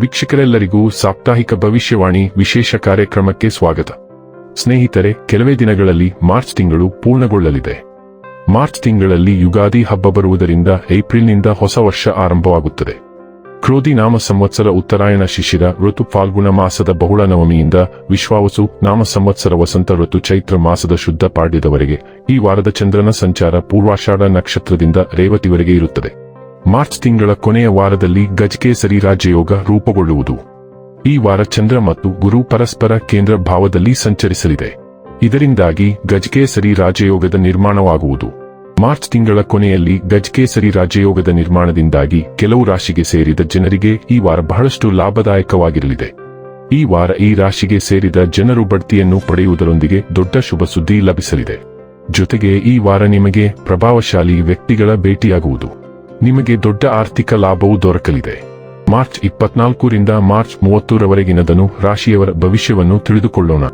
ವೀಕ್ಷಕರೆಲ್ಲರಿಗೂ ಸಾಪ್ತಾಹಿಕ ಭವಿಷ್ಯವಾಣಿ ವಿಶೇಷ ಕಾರ್ಯಕ್ರಮಕ್ಕೆ ಸ್ವಾಗತ. ಸ್ನೇಹಿತರೆ, ಕೆಲವೇ ದಿನಗಳಲ್ಲಿ ಮಾರ್ಚ್ ತಿಂಗಳು ಪೂರ್ಣಗೊಳ್ಳಲಿದೆ. ಮಾರ್ಚ್ ತಿಂಗಳಲ್ಲಿ ಯುಗಾದಿ ಹಬ್ಬ ಬರುವುದರಿಂದ ಏಪ್ರಿಲ್ನಿಂದ ಹೊಸ ವರ್ಷ ಆರಂಭವಾಗುತ್ತದೆ. ಕ್ರೋಧಿ ನಾಮ ಸಂವತ್ಸರ ಉತ್ತರಾಯಣ ಶಿಶಿರ ಋತು ಫಾಲ್ಗುಣ ಮಾಸದ ಬಹುಳ ನವಮಿಯಿಂದ ವಿಶ್ವಾವಸು ನಾಮ ಸಂವತ್ಸರ ವಸಂತ ಋತು ಚೈತ್ರ ಮಾಸದ ಶುದ್ಧ ಪಾಡ್ಯದವರೆಗೆ ಈ ವಾರದ ಚಂದ್ರನ ಸಂಚಾರ ಪೂರ್ವಾಷಾಢ ನಕ್ಷತ್ರದಿಂದ ರೇವತಿವರೆಗೆ ಇರುತ್ತದೆ. ಮಾರ್ಚ್ ತಿಂಗಳ ಕೊನೆಯ ವಾರದಲ್ಲಿ ಗಜಕೇಸರಿ ರಾಜಯೋಗ ರೂಪುಗೊಳ್ಳುವುದು. ಈ ವಾರ ಚಂದ್ರ ಮತ್ತು ಗುರು ಪರಸ್ಪರ ಕೇಂದ್ರ ಭಾವದಲ್ಲಿ ಸಂಚರಿಸಲಿದೆ. ಇದರಿಂದಾಗಿ ಗಜಕೇಸರಿ ರಾಜಯೋಗದ ನಿರ್ಮಾಣವಾಗುವುದು. ಮಾರ್ಚ್ ತಿಂಗಳ ಕೊನೆಯಲ್ಲಿ ಗಜಕೇಸರಿ ರಾಜಯೋಗದ ನಿರ್ಮಾಣದಿಂದಾಗಿ ಕೆಲವು ರಾಶಿಗೆ ಸೇರಿದ ಜನರಿಗೆ ಈ ವಾರ ಬಹಳಷ್ಟು ಲಾಭದಾಯಕವಾಗಿರಲಿದೆ. ಈ ವಾರ ಈ ರಾಶಿಗೆ ಸೇರಿದ ಜನರು ಬಡ್ತಿಯನ್ನು ಪಡೆಯುವುದರೊಂದಿಗೆ ದೊಡ್ಡ ಶುಭ ಸುದ್ದಿ ಲಭಿಸಲಿದೆ. ಜೊತೆಗೆ ಈ ವಾರ ನಿಮಗೆ ಪ್ರಭಾವಶಾಲಿ ವ್ಯಕ್ತಿಗಳ ಭೇಟಿಯಾಗುವುದು. ನಿಮಗೆ ದೊಡ್ಡ ಆರ್ಥಿಕ ಲಾಭವೂ ದೊರಕಲಿದೆ. ಮಾರ್ಚ್ ಇಪ್ಪತ್ನಾಲ್ಕರಿಂದ ಮಾರ್ಚ್ ಮೂವತ್ತೂರವರೆಗಿನದನು ರಾಶಿಯವರ ಭವಿಷ್ಯವನ್ನು ತಿಳಿದುಕೊಳ್ಳೋಣ.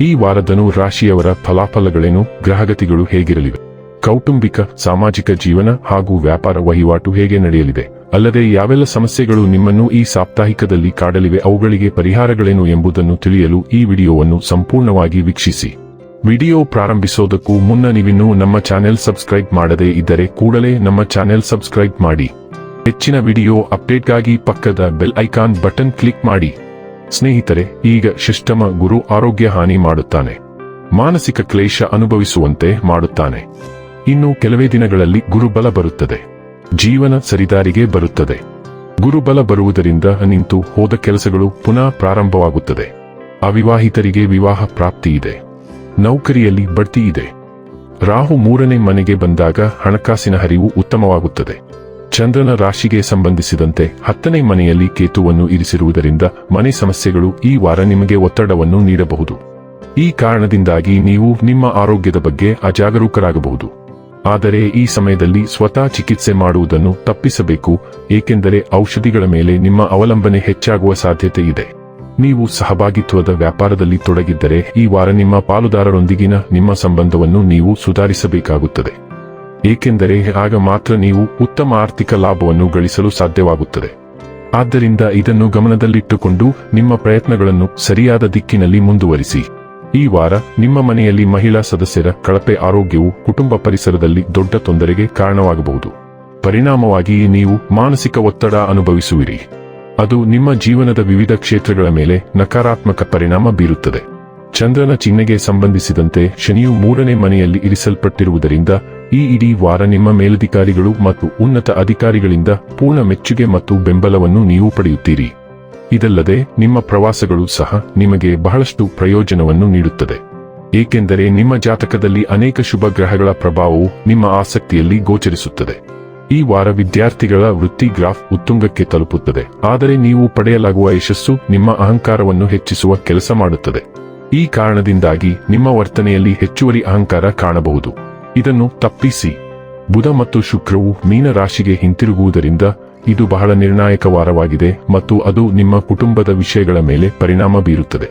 ಈ ವಾರದನು ರಾಶಿಯವರ ಫಲಾಫಲಗಳೇನು, ಗ್ರಹಗತಿಗಳು ಹೇಗಿರಲಿವೆ? ಕೌಟುಂಬಿಕ, ಸಾಮಾಜಿಕ ಜೀವನ ಹಾಗೂ ವ್ಯಾಪಾರ ವಹಿವಾಟು ಹೇಗೆ ನಡೆಯಲಿದೆ? ಅಲ್ಲದೆ ಯಾವೆಲ್ಲ ಸಮಸ್ಯೆಗಳು ನಿಮ್ಮನ್ನು ಈ ಸಾಪ್ತಾಹಿಕದಲ್ಲಿ ಕಾಡಲಿವೆ, ಅವುಗಳಿಗೆ ಪರಿಹಾರಗಳೇನು ಎಂಬುದನ್ನು ತಿಳಿಯಲು ಈ ವಿಡಿಯೋವನ್ನು ಸಂಪೂರ್ಣವಾಗಿ ವೀಕ್ಷಿಸಿ. ವಿಡಿಯೋ ಪ್ರಾರಂಭಿಸೋದಕ್ಕೂ ಮುನ್ನ ನೀವಿನ್ನೂ ನಮ್ಮ ಚಾನೆಲ್ ಸಬ್ಸ್ಕ್ರೈಬ್ ಮಾಡದೇ ಇದ್ದರೆ ಕೂಡಲೇ ನಮ್ಮ ಚಾನೆಲ್ ಸಬ್ಸ್ಕ್ರೈಬ್ ಮಾಡಿ. ಹೆಚ್ಚಿನ ವಿಡಿಯೋ ಅಪ್ಡೇಟ್ಗಾಗಿ ಪಕ್ಕದ ಬೆಲ್ ಐಕಾನ್ ಬಟನ್ ಕ್ಲಿಕ್ ಮಾಡಿ. ಸ್ನೇಹಿತರೆ, ಈಗ ಶಿಷ್ಟಮ ಗುರು ಆರೋಗ್ಯ ಹಾನಿ ಮಾಡುತ್ತಾನೆ. ಮಾನಸಿಕ ಕ್ಲೇಶ ಅನುಭವಿಸುವಂತೆ ಮಾಡುತ್ತಾನೆ. ಇನ್ನು ಕೆಲವೇ ದಿನಗಳಲ್ಲಿ ಗುರುಬಲ ಬರುತ್ತದೆ. ಜೀವನ ಸರಿದಾರಿಗೆ ಬರುತ್ತದೆ. ಗುರುಬಲ ಬರುವುದರಿಂದ ನಿಂತು ಹೋದ ಕೆಲಸಗಳು ಪುನಃ ಪ್ರಾರಂಭವಾಗುತ್ತದೆ. ಅವಿವಾಹಿತರಿಗೆ ವಿವಾಹ ಪ್ರಾಪ್ತಿ ಇದೆ. ನೌಕರಿಯಲ್ಲಿ ಬಡ್ತಿ ಇದೆ. ರಾಹು ಮೂರನೇ ಮನೆಗೆ ಬಂದಾಗ ಹಣಕಾಸಿನ ಹರಿವು ಉತ್ತಮವಾಗುತ್ತದೆ. ಚಂದ್ರನ ರಾಶಿಗೆ ಸಂಬಂಧಿಸಿದಂತೆ ಹತ್ತನೇ ಮನೆಯಲ್ಲಿ ಕೇತುವನ್ನು ಇರಿಸಿರುವುದರಿಂದ ಮನೆ ಸಮಸ್ಯೆಗಳು ಈ ವಾರ ನಿಮಗೆ ಒತ್ತಡವನ್ನು ನೀಡಬಹುದು. ಈ ಕಾರಣದಿಂದಾಗಿ ನೀವು ನಿಮ್ಮ ಆರೋಗ್ಯದ ಬಗ್ಗೆ ಅಜಾಗರೂಕರಾಗಬಹುದು. ಆದರೆ ಈ ಸಮಯದಲ್ಲಿ ಸ್ವತಃ ಚಿಕಿತ್ಸೆ ಮಾಡುವುದನ್ನು ತಪ್ಪಿಸಬೇಕು, ಏಕೆಂದರೆ ಔಷಧಿಗಳ ಮೇಲೆ ನಿಮ್ಮ ಅವಲಂಬನೆ ಹೆಚ್ಚಾಗುವ ಸಾಧ್ಯತೆ ಇದೆ. ನೀವು ಸಹಭಾಗಿತ್ವದ ವ್ಯಾಪಾರದಲ್ಲಿ ತೊಡಗಿದ್ದರೆ ಈ ವಾರ ನಿಮ್ಮ ಪಾಲುದಾರರೊಂದಿಗಿನ ನಿಮ್ಮ ಸಂಬಂಧವನ್ನು ನೀವು ಸುಧಾರಿಸಬೇಕಾಗುತ್ತದೆ. ಏಕೆಂದರೆ ಆಗ ಮಾತ್ರ ನೀವು ಉತ್ತಮ ಆರ್ಥಿಕ ಲಾಭವನ್ನು ಗಳಿಸಲು ಸಾಧ್ಯವಾಗುತ್ತದೆ. ಆದ್ದರಿಂದ ಇದನ್ನು ಗಮನದಲ್ಲಿಟ್ಟುಕೊಂಡು ನಿಮ್ಮ ಪ್ರಯತ್ನಗಳನ್ನು ಸರಿಯಾದ ದಿಕ್ಕಿನಲ್ಲಿ ಮುಂದುವರಿಸಿ. ಈ ವಾರ ನಿಮ್ಮ ಮನೆಯಲ್ಲಿ ಮಹಿಳಾ ಸದಸ್ಯರ ಕಳಪೆ ಆರೋಗ್ಯವು ಕುಟುಂಬ ಪರಿಸರದಲ್ಲಿ ದೊಡ್ಡ ತೊಂದರೆಗೆ ಕಾರಣವಾಗಬಹುದು. ಪರಿಣಾಮವಾಗಿ ನೀವು ಮಾನಸಿಕ ಒತ್ತಡ ಅನುಭವಿಸುವಿರಿ. ಅದು ನಿಮ್ಮ ಜೀವನದ ವಿವಿಧ ಕ್ಷೇತ್ರಗಳ ಮೇಲೆ ನಕಾರಾತ್ಮಕ ಪರಿಣಾಮ ಬೀರುತ್ತದೆ. ಚಂದ್ರನ ಚಿಹ್ನೆಗೆ ಸಂಬಂಧಿಸಿದಂತೆ ಶನಿಯು ಮೂರನೇ ಮನೆಯಲ್ಲಿ ಇರಿಸಲ್ಪಟ್ಟಿರುವುದರಿಂದ ಈ ಇಡೀ ವಾರ ನಿಮ್ಮ ಮೇಲಧಿಕಾರಿಗಳು ಮತ್ತು ಉನ್ನತ ಅಧಿಕಾರಿಗಳಿಂದ ಪೂರ್ಣ ಮೆಚ್ಚುಗೆ ಮತ್ತು ಬೆಂಬಲವನ್ನು ನೀವು ಪಡೆಯುತ್ತೀರಿ. ಇದಲ್ಲದೆ ನಿಮ್ಮ ಪ್ರವಾಸಗಳು ಸಹ ನಿಮಗೆ ಬಹಳಷ್ಟು ಪ್ರಯೋಜನವನ್ನು ನೀಡುತ್ತದೆ. ಏಕೆಂದರೆ ನಿಮ್ಮ ಜಾತಕದಲ್ಲಿ ಅನೇಕ ಶುಭ ಗ್ರಹಗಳ ಪ್ರಭಾವವು ನಿಮ್ಮ ಆಸಕ್ತಿಯಲ್ಲಿ ಗೋಚರಿಸುತ್ತದೆ. ಈ ವಾರ ವಿದ್ಯಾರ್ಥಿಗಳ ವೃತ್ತಿ ಗ್ರಾಫ್ ಉತ್ತುಂಗಕ್ಕೆ ತಲುಪುತ್ತದೆ. ಆದರೆ ನೀವು ಪಡೆಯಲಾಗುವ ಯಶಸ್ಸು ನಿಮ್ಮ ಅಹಂಕಾರವನ್ನು ಹೆಚ್ಚಿಸುವ ಕೆಲಸ ಮಾಡುತ್ತದೆ. ಈ ಕಾರಣದಿಂದಾಗಿ ನಿಮ್ಮ ವರ್ತನೆಯಲ್ಲಿ ಹೆಚ್ಚುವರಿ ಅಹಂಕಾರ ಕಾಣಬಹುದು. ಇದನ್ನು ತಪ್ಪಿಸಿ. ಬುಧ ಮತ್ತು ಶುಕ್ರವು ಮೀನ ರಾಶಿಗೆ ಹಿಂತಿರುಗುವುದರಿಂದ ಇದು ಬಹಳ ನಿರ್ಣಾಯಕ ವಾರವಾಗಿದೆ ಮತ್ತು ಅದು ನಿಮ್ಮ ಕುಟುಂಬದ ವಿಷಯಗಳ ಮೇಲೆ ಪರಿಣಾಮ ಬೀರುತ್ತದೆ.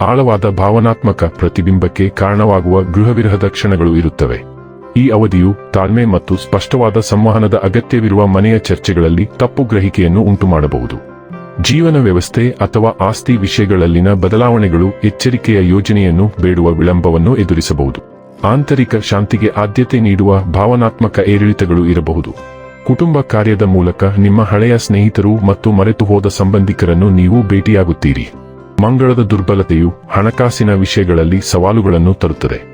ಆಳವಾದ ಭಾವನಾತ್ಮಕ ಪ್ರತಿಬಿಂಬಕ್ಕೆ ಕಾರಣವಾಗುವ ಗೃಹವಿರಹದ ಕ್ಷಣಗಳು ಇರುತ್ತವೆ. ಈ ಅವಧಿಯು ತಾಳ್ಮೆ ಮತ್ತು ಸ್ಪಷ್ಟವಾದ ಸಂವಹನದ ಅಗತ್ಯವಿರುವ ಮನೆಯ ಚರ್ಚೆಗಳಲ್ಲಿ ತಪ್ಪು ಗ್ರಹಿಕೆಯನ್ನು ಉಂಟುಮಾಡಬಹುದು. ಜೀವನ ವ್ಯವಸ್ಥೆ ಅಥವಾ ಆಸ್ತಿ ವಿಷಯಗಳಲ್ಲಿನ ಬದಲಾವಣೆಗಳು ಎಚ್ಚರಿಕೆಯ ಯೋಜನೆಯನ್ನು ಬೇಡುವ ವಿಳಂಬವನ್ನು ಎದುರಿಸಬಹುದು. ಆಂತರಿಕ ಶಾಂತಿಗೆ ಆದ್ಯತೆ ನೀಡುವ ಭಾವನಾತ್ಮಕ ಏರಿಳಿತಗಳು ಇರಬಹುದು. ಕುಟುಂಬ ಕಾರ್ಯದ ಮೂಲಕ ನಿಮ್ಮ ಹಳೆಯ ಸ್ನೇಹಿತರು ಮತ್ತು ಮರೆತುಹೋದ ಸಂಬಂಧಿಕರನ್ನು ನೀವು ಭೇಟಿಯಾಗುತ್ತೀರಿ. ಮಂಗಳದ ದುರ್ಬಲತೆಯು ಹಣಕಾಸಿನ ವಿಷಯಗಳಲ್ಲಿ ಸವಾಲುಗಳನ್ನು ತರುತ್ತದೆ.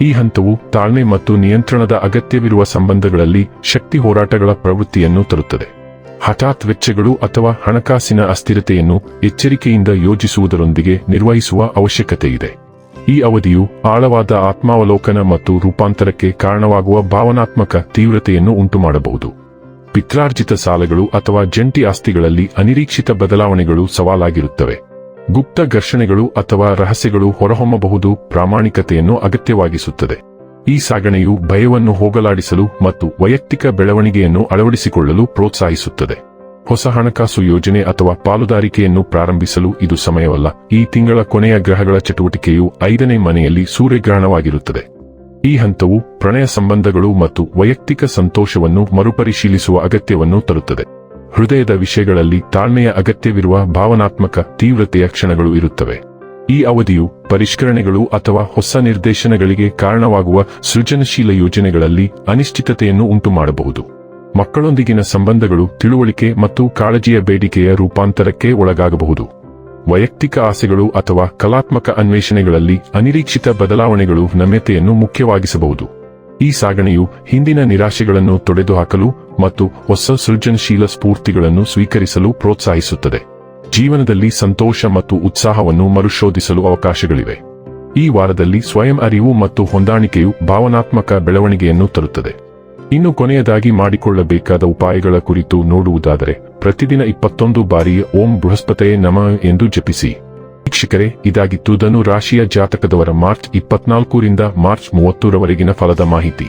ಈ ಹಂತವು ತಾಳ್ಮೆ ಮತ್ತು ನಿಯಂತ್ರಣದ ಅಗತ್ಯವಿರುವ ಸಂಬಂಧಗಳಲ್ಲಿ ಶಕ್ತಿ ಹೋರಾಟಗಳ ಪ್ರವೃತ್ತಿಯನ್ನು ತರುತ್ತದೆ. ಹಠಾತ್ ವೆಚ್ಚಗಳು ಅಥವಾ ಹಣಕಾಸಿನ ಅಸ್ಥಿರತೆಯನ್ನು ಎಚ್ಚರಿಕೆಯಿಂದ ಯೋಜಿಸುವುದರೊಂದಿಗೆ ನಿರ್ವಹಿಸುವ ಅವಶ್ಯಕತೆ ಇದೆ ಈ ಅವಧಿಯು ಆಳವಾದ ಆತ್ಮಾವಲೋಕನ ಮತ್ತು ರೂಪಾಂತರಕ್ಕೆ ಕಾರಣವಾಗುವ ಭಾವನಾತ್ಮಕ ತೀವ್ರತೆಯನ್ನು ಉಂಟುಮಾಡಬಹುದು. ಪಿತ್ರಾರ್ಜಿತ ಸಾಲಗಳು ಅಥವಾ ಜಂಟಿ ಆಸ್ತಿಗಳಲ್ಲಿ ಅನಿರೀಕ್ಷಿತ ಬದಲಾವಣೆಗಳು ಸವಾಲಾಗಿರುತ್ತವೆ. ಗುಪ್ತ ಘರ್ಷಣೆಗಳು ಅಥವಾ ರಹಸ್ಯಗಳು ಹೊರಹೊಮ್ಮಬಹುದು ಪ್ರಾಮಾಣಿಕತೆಯನ್ನು ಅಗತ್ಯವಾಗಿಸುತ್ತದೆ. ಈ ಸಾಗಣೆಯು ಭಯವನ್ನು ಹೋಗಲಾಡಿಸಲು ಮತ್ತು ವೈಯಕ್ತಿಕ ಬೆಳವಣಿಗೆಯನ್ನು ಅಳವಡಿಸಿಕೊಳ್ಳಲು ಪ್ರೋತ್ಸಾಹಿಸುತ್ತದೆ. ಹೊಸ ಹಣಕಾಸು ಯೋಜನೆ ಅಥವಾ ಪಾಲುದಾರಿಕೆಯನ್ನು ಪ್ರಾರಂಭಿಸಲು ಇದು ಸಮಯವಲ್ಲ. ಈ ತಿಂಗಳ ಕೊನೆಯ ಗ್ರಹಗಳ ಚಟುವಟಿಕೆಯು ಐದನೇ ಮನೆಯಲ್ಲಿ ಸೂರ್ಯಗ್ರಹಣವಾಗಿರುತ್ತದೆ. ಈ ಹಂತವು ಪ್ರಣಯ ಸಂಬಂಧಗಳು ಮತ್ತು ವೈಯಕ್ತಿಕ ಸಂತೋಷವನ್ನು ಮರುಪರಿಶೀಲಿಸುವ ಅಗತ್ಯವನ್ನು ತರುತ್ತದೆ. ಹೃದಯದ ವಿಷಯಗಳಲ್ಲಿ ತಾಳ್ಮೆಯ ಅಗತ್ಯವಿರುವ ಭಾವನಾತ್ಮಕ ತೀವ್ರತೆಯ ಕ್ಷಣಗಳು ಇರುತ್ತವೆ. ಈ ಅವಧಿಯು ಪರಿಷ್ಕರಣೆಗಳು ಅಥವಾ ಹೊಸ ನಿರ್ದೇಶನಗಳಿಗೆ ಕಾರಣವಾಗುವ ಸೃಜನಶೀಲ ಯೋಜನೆಗಳಲ್ಲಿ ಅನಿಶ್ಚಿತತೆಯನ್ನು ಉಂಟುಮಾಡಬಹುದು. ಮಕ್ಕಳೊಂದಿಗಿನ ಸಂಬಂಧಗಳು ತಿಳುವಳಿಕೆ ಮತ್ತು ಕಾಳಜಿಯ ಬೇಡಿಕೆಯ ರೂಪಾಂತರಕ್ಕೆ ಒಳಗಾಗಬಹುದು. ವೈಯಕ್ತಿಕ ಆಸೆಗಳು ಅಥವಾ ಕಲಾತ್ಮಕ ಅನ್ವೇಷಣೆಗಳಲ್ಲಿ ಅನಿರೀಕ್ಷಿತ ಬದಲಾವಣೆಗಳು ನಮ್ಯತೆಯನ್ನು ಮುಖ್ಯವಾಗಿಸಬಹುದು. ಈ ಸಾಗಣೆಯು ಹಿಂದಿನ ನಿರಾಶೆಗಳನ್ನು ತೊಡೆದುಹಾಕಲು ಮತ್ತು ಹೊಸ ಸೃಜನಶೀಲ ಸ್ಫೂರ್ತಿಗಳನ್ನು ಸ್ವೀಕರಿಸಲು ಪ್ರೋತ್ಸಾಹಿಸುತ್ತದೆ. ಜೀವನದಲ್ಲಿ ಸಂತೋಷ ಮತ್ತು ಉತ್ಸಾಹವನ್ನು ಮರುಶೋಧಿಸಲು ಅವಕಾಶಗಳಿವೆ. ಈ ವಾರದಲ್ಲಿ ಸ್ವಯಂ ಅರಿವು ಮತ್ತು ಹೊಂದಾಣಿಕೆಯು ಭಾವನಾತ್ಮಕ ಬೆಳವಣಿಗೆಯನ್ನು ತರುತ್ತದೆ. ಇನ್ನು ಕೊನೆಯದಾಗಿ ಮಾಡಿಕೊಳ್ಳಬೇಕಾದ ಉಪಾಯಗಳ ಕುರಿತು ನೋಡುವುದಾದರೆ, ಪ್ರತಿದಿನ ಇಪ್ಪತ್ತೊಂದು ಬಾರಿ ಓಂ ಬೃಹಸ್ಪತಯೇ ನಮ ಎಂದು ಜಪಿಸಿ. ವೀಕ್ಷಕರೇ, ಇದಾಗಿತ್ತು ಧನು ರಾಶಿಯ ಜಾತಕದವರ ಮಾರ್ಚ್ ಇಪ್ಪತ್ನಾಲ್ಕರಿಂದ ಮಾರ್ಚ್ ಮೂವತ್ತರವರೆಗಿನ ಫಲದ ಮಾಹಿತಿ.